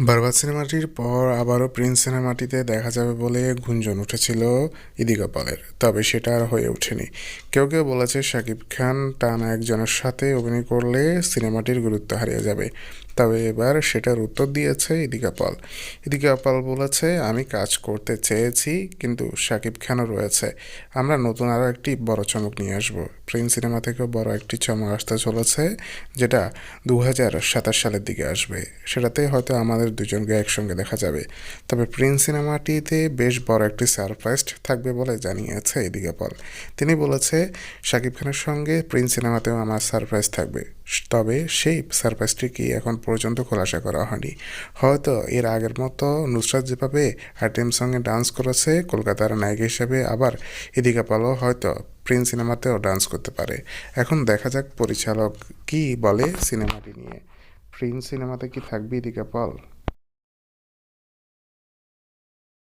বরবাদ সিনেমাটির পর আবারও প্রিন্স সিনেমাটিতে দেখা যাবে বলে গুঞ্জন উঠেছিল ইদিকা পলের, তবে সেটা আর হয়ে ওঠেনি। কেউ কেউ বলেছে শাকিব খান টানা একজনের সাথে অভিনয় করলে সিনেমাটির গুরুত্ব হারিয়ে যাবে। তবে এবার সেটার উত্তর দিয়েছে ইদিকা পল ইদিকা পল বলেছে, আমি কাজ করতে চেয়েছি, কিন্তু শাকিব খানও রয়েছে? আমরা নতুন আরও একটি বড় চমক নিয়ে আসব। প্রিন্স সিনেমা থেকেও বড় একটি চমক আসতে চলেছে, যেটা দু হাজার সাতাশ সালের দিকে আসবে। সেটাতে হয়তো আমাদের দুজনকে একসঙ্গে দেখা যাবে। তবে প্রিন্স সিনেমাটিতে বেশ বড় একটি সারপ্রাইজ থাকবে বলে জানিয়েছে এদিকে পল তিনি বলেছে শাকিব খানের সঙ্গে প্রিন্স সিনেমাতেও আমার সারপ্রাইজ থাকবে। তবে সেই সারপ্রাইজটি কি এখন পর্যন্ত খোলাসা করা হয়নি। হয়তো এর আগের মতো নুসরাত যেভাবে আইটেম সঙ্গে ডান্স করেছে, কলকাতার নায়ক হিসেবে আবার এদিকে পালো হয়তো প্রিন্স সিনেমাতেও ডান্স করতে পারে। এখন দেখা যাক পরিচালক কি বলে সিনেমাটি নিয়ে। প্রিন্স সিনেমাতে কি থাকবে এদিকে পাল